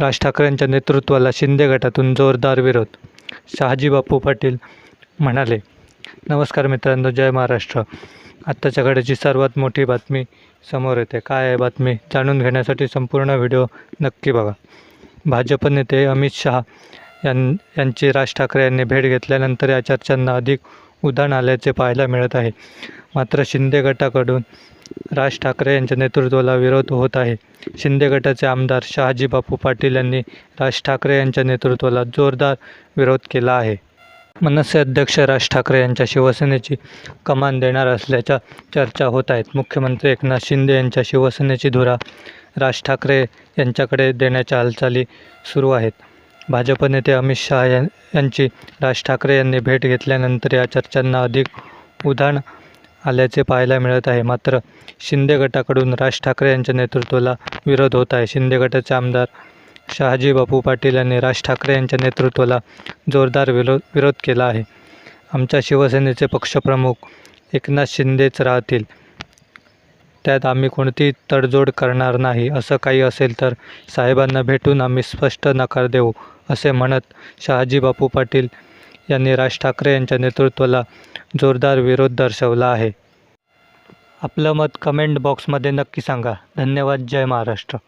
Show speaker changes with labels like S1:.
S1: राज ठाकरेंच्या नेतृत्वाला शिंदे गटातून जोरदार विरोध शहाजी बापू पाटील म्हणाले. नमस्कार मित्रांनो जय महाराष्ट्र. आत्ताच्या घडीची सर्वात मोठी बातमी समोर येते. काय आहे बातमी? जाणून घेण्यासाठी संपूर्ण व्हिडिओ नक्की बघा. भाजप नेते अमित शहा यां यांची राज ठाकरे यांनी भेट घेतल्यानंतर या चर्चांना अधिक उधाण आल्याचे पाहायला मिळत आहे. मात्र शिंदे गटाकडून राज ठाकरे यांच्या नेतृत्वाला विरोध होत आहे. शिंदे गटाचे आमदार शहाजी बापू पाटील यांनी राज ठाकरे यांच्या नेतृत्वाला जोरदार विरोध केला आहे. मनसे अध्यक्ष राज ठाकरे यांच्या शिवसेनेची कमान देणार असल्याच्या चर्चा होत आहेत. मुख्यमंत्री एकनाथ शिंदे यांच्या शिवसेनेची धुरा राज ठाकरे यांच्याकडे देण्याच्या हालचाली सुरू आहेत. भाजप नेते अमित शहा यांची राज ठाकरे यांनी भेट घेतल्यानंतर या चर्चांना अधिक उधाण आल्याचे पाहायला मिळत आहे. मात्र शिंदे गटाकडून राज ठाकरे यांच्या नेतृत्वाला विरोध होत आहे. शिंदे गटाचे आमदार शहाजी बापू पाटील यांनी राज ठाकरे यांच्या नेतृत्वाला जोरदार विरोध विरोध केला आहे. आमच्या शिवसेनेचे पक्षप्रमुख एकनाथ शिंदेच राहतील. त्यात आम्ही कोणतीही तडजोड करणार नाही. असं काही असेल तर साहेबांना भेटून आम्ही स्पष्ट नकार देऊ असे म्हणत शहाजी बापू पाटील यांनी राज ठाकरे यांच्या नेतृत्वाला जोरदार विरोध दर्शवला आहे. आपलं मत कमेंट बॉक्समध्ये नक्की सांगा. धन्यवाद. जय महाराष्ट्र.